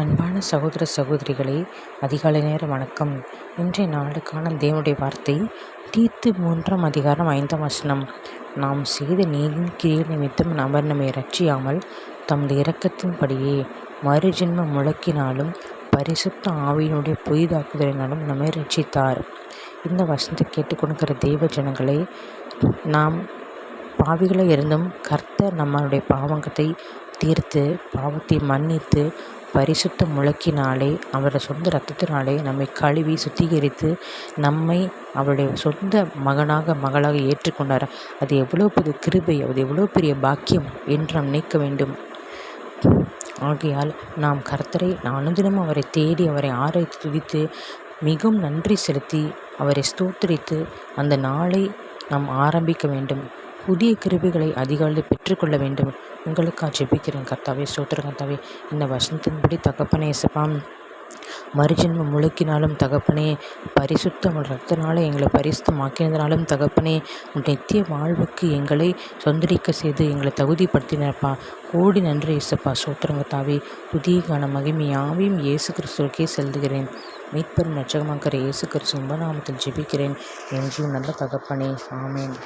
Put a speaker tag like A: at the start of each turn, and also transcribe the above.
A: அன்பான சகோதர சகோதரிகளே அதிகாலை நேர வணக்கம். இன்றைய நாளுக்கான தேவனுடைய வார்த்தை தீத்து மூன்றாம் அதிகாரம் ஐந்தாம் வசனம். நாம் செய்த நீதின் கிரியை நிமித்தம் நபர் நம்மை ரட்சியாமல் தமது இரக்கத்தின்படியே மறுஜென்ம முழக்கினாலும் பரிசுத்த ஆவியினுடைய புதிதாக்குதலினாலும் நம்மை ரட்சித்தார் இந்த வசனத்தை கேட்டுக்கொண்டிருக்கிற தெய்வ ஜனங்களை நாம் பாவிகளை இருந்தும் கர்த்தர் நம்மளுடைய பாவங்கத்தை தீர்த்து பாவத்தை மன்னித்து பரிசுத்த முழக்கினாலே அவருடைய சொந்த ரத்தத்தினாலே நம்மை கழுவி சுத்திகரித்து நம்மை அவருடைய சொந்த மகனாக மகளாக ஏற்றுக்கொண்டார். அது எவ்வளோ பெரிய கிருபை அது எவ்வளோ பெரிய பாக்கியம் என்று நாம் நினைக்க வேண்டும். ஆகையால் நாம் கர்த்தரை அனுதினமும் அவரை தேடி அவரை ஆராய்த்து துதித்து மிகவும் நன்றி செலுத்தி அவரை ஸ்தோத்திரித்து அந்த நாளை நாம் ஆரம்பிக்க வேண்டும். புதிய கிருபிகளை அதிகாலையில் பெற்றுக்கொள்ள வேண்டும். உங்களுக்காக ஜெபிக்கிறேன் கர்த்தாவே சோத்திர கர்த்தாவே. இந்த வசனத்தின்படி தகப்பனே இசப்பாம் மறுஜென்மம் முழுக்கினாலும் தகப்பனே பரிசுத்தம் ரத்தனால எங்களை பரிசுத்தமாக்கினதுனாலும் தகப்பனே நித்திய வாழ்வுக்கு எங்களை சொந்தரிக்க செய்து எங்களை தகுதிப்படுத்தினப்பா கோடி நன்றி இசப்பா சோத்திரங்கத்தாவே புதிய மகிமையாவையும் இயேசு கிறிஸ்துவுக்கே செலுத்துகிறேன். மீட்பெரும் நச்சகமாக்கிற இயேசு கிறிஸ்து நாமத்தில் ஜெபிக்கிறேன். என்றும் நல்ல தகப்பனே ஆமேன்.